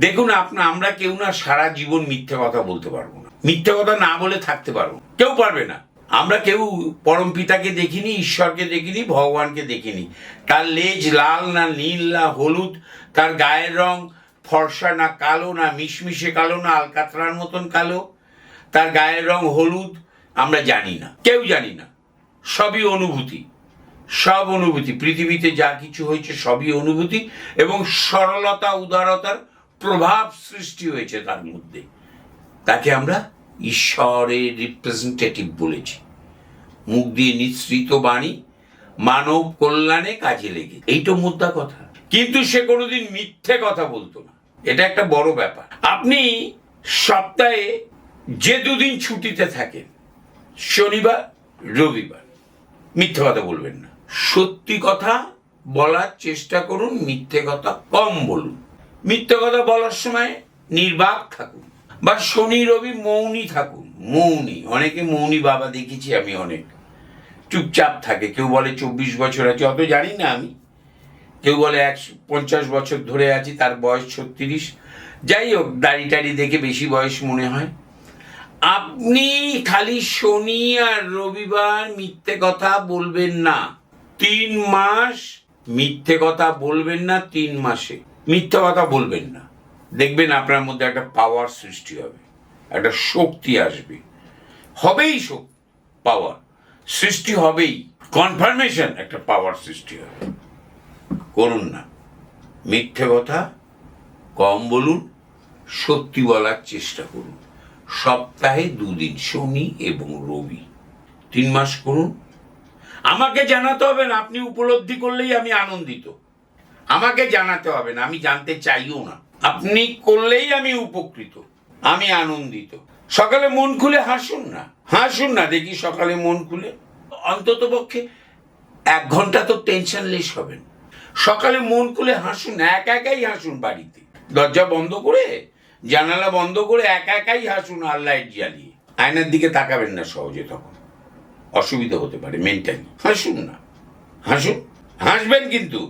দেখুন, আপনা আমরা কেউ না সারা জীবন মিথ্যে কথা বলতে পারব না। মিথ্যে কথা না বলে থাকতে পারব কেউ পারবে না। আমরা কেউ পরম পিতাকে দেখিনি, ঈশ্বরকে দেখিনি, ভগবানকে দেখিনি। তার লেজ লাল না নীল না হলুদ, তার গায়ের রং ফর্সা না কালো, না মিশমিশে কালো, না আলকাতরার মতন কালো, তার গায়ের রং হলুদ, আমরা জানি না। কেউ জানি না। সবই অনুভূতি। সব অনুভূতি। পৃথিবীতে যা কিছু হয়েছে সবই অনুভূতি এবং সরলতা, উদারতার প্রভাব সৃষ্টি হয়েছে তার মধ্যে। তাকে আমরা ঈশ্বরের রিপ্রেজেন্টেটিভ বলেছি। মুখ দিয়ে নিঃসৃত বাণী মানব কল্যাণে কাজে লেগে এই তো মুদ্রা কথা। কিন্তু সে কোনোদিন মিথ্যে কথা বলতো না। এটা একটা বড় ব্যাপার। আপনি সপ্তাহে যে দুদিন ছুটিতে থাকেন, শনিবার, রবিবার, মিথ্যে কথা বলবেন না। সত্যি কথা বলার চেষ্টা করুন, মিথ্যে কথা কম বলুন। মিথ্যে কথা বলার সময় নির্বাক থাকুন বা শনি, রবি, মৌনী থাকুন। মৌনী, অনেকে মৌনী বাবা দেখেছি আমি অনেক। চুপচাপ থাকে, কেউ বলে চব্বিশ বছর আছে, অত জানি না আমি। কেউ বলে একশো, পঞ্চাশ বছর ধরে আছি, তার বয়স ছত্রিশ। যাই হোক, দাড়ি টাড়ি দেখে বেশি বয়স মনে হয়। আপনি খালি শনি আর রবিবার মিথ্যে কথা বলবেন না। তিন মাস মিথ্যে কথা বলবেন না তিন মাসে। মিথ্যে কথা বলবেন না। দেখবেন আপনার মধ্যে একটা পাওয়ার সৃষ্টি হবে, একটা শক্তি আসবে। হবেই পাওয়ার সৃষ্টি হবেই কনফার্মেশন একটা পাওয়ার সৃষ্টি হবে। করুন না। মিথ্যে কথা কম বলুন সত্যি বলার চেষ্টা করুন। সপ্তাহে দুদিন শনি এবং রবি। তিন মাস করুন। আমাকে জানাতে হবে না, আপনি উপলব্ধি করলেই আমি আনন্দিত। আমাকে জানাতে হবে না, আমি জানতে চাইও না। আপনি করলেই আমি উপকৃত, আমি আনন্দিত। সকালে মন খুলে হাসুন না হাসুন না, দেখি সকালে মন খুলে। অন্তত পক্ষে এক ঘণ্টা তো টেনশন টেনশনলেস হবেন। সকালে মন খুলে হাসুন একা একাই হাসুন বাড়িতে। দরজা বন্ধ করে, জানালা বন্ধ করে একা একাই হাসুন আর লাইট জ্বালিয়ে। আয়নার দিকে তাকাবেন না সহজে তখন। অসুবিধা হতে পারে মেন্টালি হাসুন না। হাসুন, হাসবেন কিন্তু।